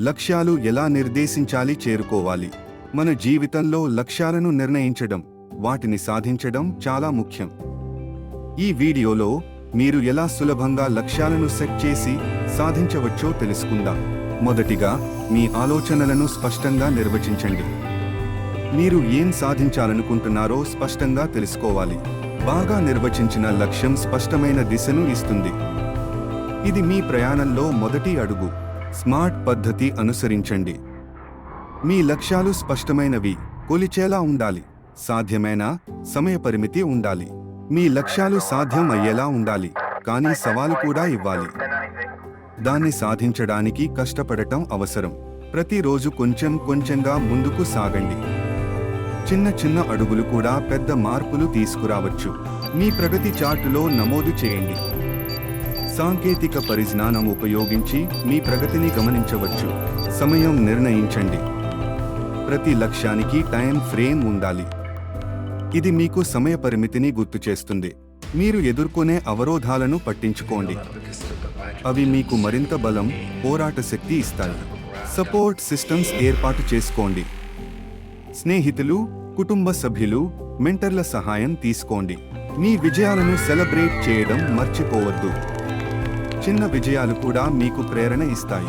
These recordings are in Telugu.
లక్ష్యాలు ఎలా నిర్దేశించాలి చేరుకోవాలి. మన జీవితంలో లక్ష్యాలను నిర్ణయించడం వాటిని సాధించడం చాలా ముఖ్యం. ఈ వీడియోలో మీరు ఎలా సులభంగా లక్ష్యాలను సెట్ చేసి సాధించవచ్చో తెలుసుకుందాం. మొదటిగా మీ ఆలోచనలను స్పష్టంగా నిర్వచించండి. మీరు ఏం సాధించాలనుకుంటున్నారో స్పష్టంగా తెలుసుకోవాలి. బాగా నిర్వచించిన లక్ష్యం స్పష్టమైన దిశను ఇస్తుంది. ఇది మీ ప్రయాణంలో మొదటి అడుగు. స్మార్ట్ పద్ధతి అనుసరించండి. మీ లక్ష్యాలు స్పష్టమైనవి కొలిచేలా ఉండాలి. సాధ్యమైన సమయ పరిమితి ఉండాలి. మీ లక్ష్యాలు సాధ్యం అయ్యేలా ఉండాలి. కానీ సవాలు కూడా ఇవ్వాలి. దాన్ని సాధించడానికి కష్టపడటం అవసరం. ప్రతిరోజు కొంచెం కొంచెంగా ముందుకు సాగండి. చిన్న చిన్న అడుగులు కూడా పెద్ద మార్పులు తీసుకురావచ్చు. మీ ప్రగతి చార్టులో నమోదు చేయండి. సాంకేతిక పరిజ్ఞానం ఉపయోగించి మీ ప్రగతిని గమనించవచ్చు. సమయం నిర్ణయించండి. ప్రతి లక్ష్యానికి టైం ఫ్రేమ్ ఉండాలి. ఇది మీకు సమయ పరిమితిని గుర్తు చేస్తుంది. మీరు ఎదుర్కొనే అవరోధాలను పట్టించుకోండి. అవి మీకు మరింత బలం పోరాట శక్తి ఇస్తాయి. సపోర్ట్ సిస్టమ్స్ ఏర్పాటు చేసుకోండి. స్నేహితులు కుటుంబ సభ్యులు మెంటర్ల సహాయం తీసుకోండి. మీ విజయాలను సెలబ్రేట్ చేయడం మర్చిపోవద్దు. చిన్న విజయాలు కూడా మీకు ప్రేరణ ఇస్తాయి.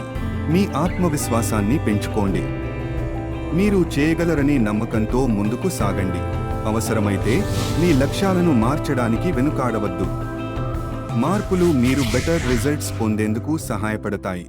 మీ ఆత్మవిశ్వాసాన్ని పెంచుకోండి. మీరు చేయగలరని నమ్మకంతో ముందుకు సాగండి. అవసరమైతే మీ లక్ష్యాలను మార్చడానికి వెనుకాడవద్దు. మార్పులు మీరు బెటర్ రిజల్ట్స్ పొందేందుకు సహాయపడతాయి.